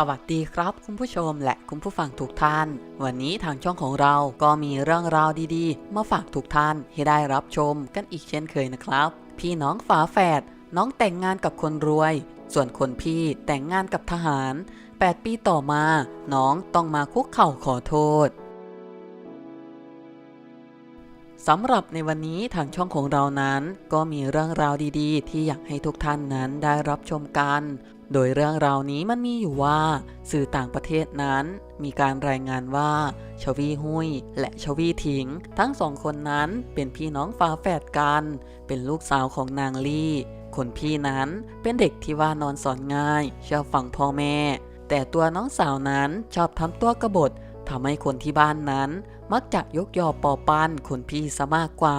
สวัสดีครับ คุณผู้ชมและคุณผู้ฟังทุกท่าน วันนี้ทางช่องของเราก็มีเรื่องราวดีๆ มาฝากทุกท่านให้ได้รับชมกันอีกเช่นเคยนะครับ พี่น้องฝาแฝดน้องแต่งงานกับคนรวย ส่วนคนพี่แต่งงานกับทหาร 8 ปีต่อมา น้องต้องมาคุกเข่าขอโทษสำหรับในวันนี้ทางช่องของเรานั้น ก็มีเรื่องราวดีๆ ที่อยากให้ทุกท่านนั้นได้รับชมกัน โดยเรื่องราวนี้มันมีอยู่ว่า สื่อต่างประเทศนั้น มีการรายงานว่าชวีหุยและชวีถิง ทั้งสองคนนั้นเป็นพี่น้องฝาแฝดกัน เป็นลูกสาวของนางลี่ คนพี่นั้นเป็นเด็กที่ว่านอนสอนง่ายเชื่อฟังพ่อแม่ แต่ตัวน้องสาวนั้นชอบทำตัวกบฏทำให้คนที่บ้านนั้น มักจะยกยอปอปั้นคนพี่ซะมากกว่า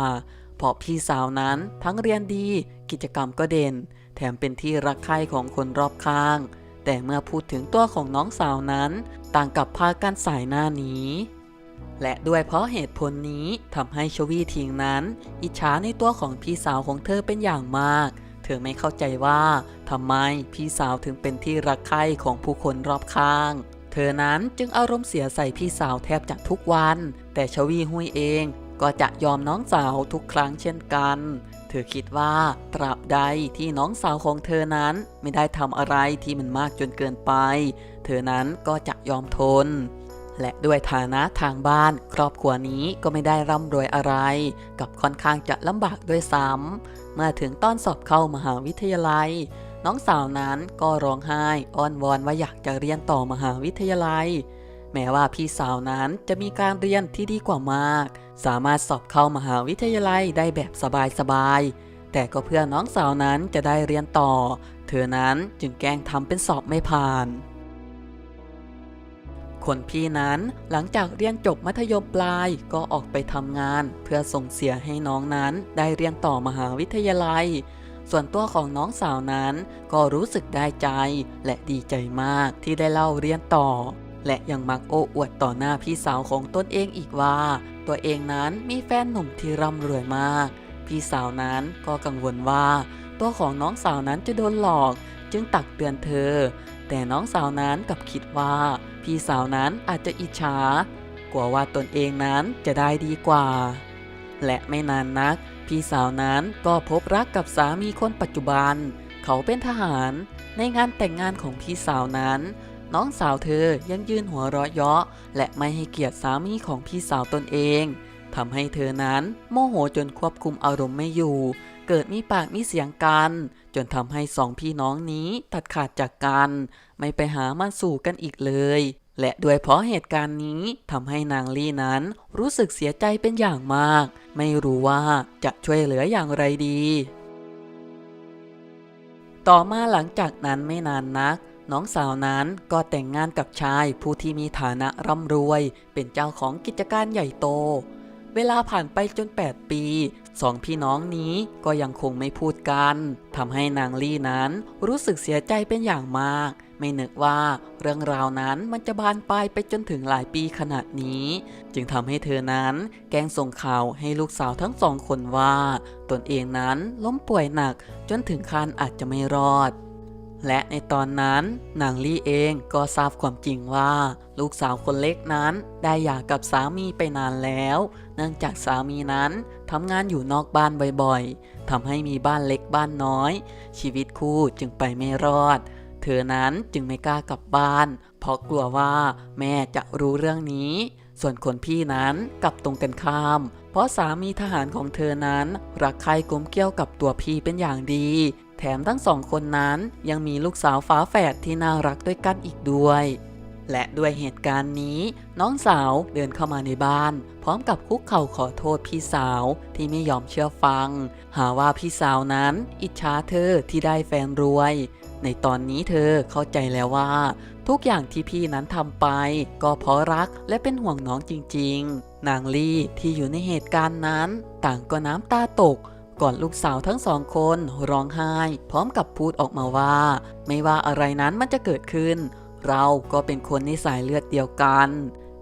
เพราะพี่สาวนั้นทั้งเรียนดีกิจกรรมก็เด่น แถมเป็นที่รักใคร่ของคนรอบข้าง แต่เมื่อพูดถึงตัวของน้องสาวนั้น ต่างกับพากันสายหน้านี้ และด้วยเพราะเหตุผลนี้ทำให้ชวีทิงนั้น อิจฉาในตัวของพี่สาวของเธอเป็นอย่างมาก เธอไม่เข้าใจว่าทำไมพี่สาวถึงเป็นที่รักใคร่ของผู้คนรอบข้างเธอนั้นจึงอารมณ์เสียใส่พี่สาวแทบจะทุกวัน แต่ชวีหุยเอง ก็จะยอมน้องสาวทุกครั้งเช่นกัน เธอคิดว่าตราบใดที่น้องสาวของเธอนั้นไม่ได้ทำอะไรที่มันมากจนเกินไป เธอนั้นก็จะยอมทน และด้วยฐานะทางบ้าน ครอบครัวนี้ก็ไม่ได้ร่ำรวยอะไร กับค่อนข้างจะลำบากด้วยซ้ำเมื่อถึงตอนสอบเข้ามหาวิทยาลัย น้องสาวนั้นก็ร้องไห้อ้อนวอนว่าอยากจะเรียนต่อมหาวิทยาลัย แม้ว่าพี่สาวนั้นจะมีการเรียนที่ดีกว่ามาก สามารถสอบเข้ามหาวิทยาลัยได้แบบสบายๆ แต่ก็เพื่อน้องสาวนั้นจะได้เรียนต่อ เธอนั้นจึงแกล้งทำเป็นสอบไม่ผ่าน คนพี่นั้นหลังจากเรียนจบมัธยมปลายก็ออกไปทำงาน เพื่อส่งเสียให้น้องนั้นได้เรียนต่อมหาวิทยาลัยส่วนตัวของน้องสาวนั้นก็รู้สึกได้ใจและดีใจมากที่ได้เล่าเรียนต่อ และยังมักโอ้อวดต่อหน้าพี่สาวของตนเองอีกว่า ตัวเองนั้นมีแฟนหนุ่มที่ร่ำรวยมาก พี่สาวนั้นก็กังวลว่า ตัวของน้องสาวนั้นจะโดนหลอก จึงตักเตือนเธอ แต่น้องสาวนั้นกลับคิดว่า พี่สาวนั้นอาจจะอิจฉากลัวว่าตนเองนั้นจะได้ดีกว่า และไม่นานนัก พี่สาวนั้นก็พบรักกับสามีคนปัจจุบัน เขาเป็นทหาร ในงานแต่งงานของพี่สาวนั้น น้องสาวเธอยังยืนหัวเราะเยาะ และไม่ให้เกียรติสามีของพี่สาวตนเองทำให้เธอนั้นโมโหจนควบคุมอารมณ์ไม่อยู่ เกิดมีปากมีเสียงกัน จนทำให้สองพี่น้องนี้ตัดขาดจากกัน ไม่ไปหามาสู่กันอีกเลย และด้วยเพราะเหตุการณ์นี้ทำให้นางลี่นั้นรู้สึกเสียใจเป็นอย่างมาก ไม่รู้ว่าจะช่วยเหลืออย่างไรดี ต่อมาหลังจากนั้นไม่นานนัก น้องสาวนั้นก็แต่งงานกับชายผู้ที่มีฐานะร่ำรวย เป็นเจ้าของกิจการใหญ่โต เวลาผ่านไปจน 8 ปีสองพี่น้องนี้ก็ยังคงไม่พูดกันทำให้นางลี่นั้นรู้สึกเสียใจเป็นอย่างมาก ไม่นึกว่าเรื่องราวนั้นมันจะบานปลายไปจนถึงหลายปีขนาดนี้ จึงทำให้เธอนั้นแกล้งส่งข่าวให้ลูกสาวทั้งสองคนว่า ตนเองนั้นล้มป่วยหนักจนถึงขั้นอาจจะไม่รอด และในตอนนั้นนางลี่เองก็ทราบความจริงว่า ลูกสาวคนเล็กนั้นได้หย่ากับสามีไปนานแล้ว เนื่องจากสามีนั้นทำงานอยู่นอกบ้านบ่อยๆทำให้มีบ้านเล็กบ้านน้อย ชีวิตคู่จึงไปไม่รอด เธอนั้นจึงไม่กล้ากลับบ้าน เพราะกลัวว่าแม่จะรู้เรื่องนี้ ส่วนคนพี่นั้นกลับตรงกันข้าม เพราะสามีทหารของเธอนั้นรักใคร่กลมเกลี้ยวกับตัวพี่เป็นอย่างดี แถมทั้งสองคนนั้นยังมีลูกสาวฝาแฝดที่น่ารักด้วยกันอีกด้วย และด้วยเหตุการณ์นี้ น้องสาวเดินเข้ามาในบ้าน พร้อมกับคุกเข่าขอโทษพี่สาวที่ไม่ยอมเชื่อฟัง หาว่าพี่สาวนั้นอิจฉาเธอที่ได้แฟนรวย ในตอนนี้เธอเข้าใจแล้วว่า ทุกอย่างที่พี่นั้นทำไป ก็เพราะรักและเป็นห่วงน้องจริง ๆ นางลี่ที่อยู่ในเหตุการณ์นั้น ต่างก็น้ำตาตก ก่อนลูกสาวทั้งสองคนร้องไห้ พร้อมกับพูดออกมาว่า ไม่ว่าอะไรนั้นมันจะเกิดขึ้น เราก็เป็นคนในสายเลือดเดียวกัน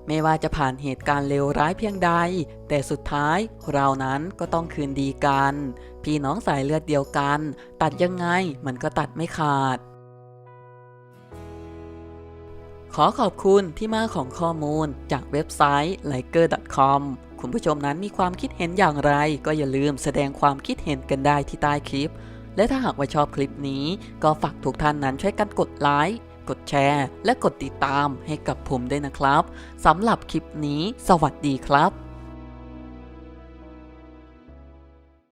ไม่ว่าจะผ่านเหตุการณ์เลวร้ายเพียงใด แต่สุดท้ายเรานั้นก็ต้องคืนดีกัน พี่น้องสายเลือดเดียวกัน ตัดยังไงมันก็ตัดไม่ขาดขอขอบคุณที่มาของข้อมูลจากเว็บไซต์ liker.com คุณผู้ชมนั้นมีความคิดเห็นอย่างไร ก็อย่าลืมแสดงความคิดเห็นกันได้ที่ใต้คลิป และถ้าหากว่าชอบคลิปนี้ ก็ฝากทุกท่านนั้นช่วยกันกดไลค์กดแชร์ และกดติดตามให้กับผมด้วยนะครับสำหรับคลิปนี้ สวัสดีครับ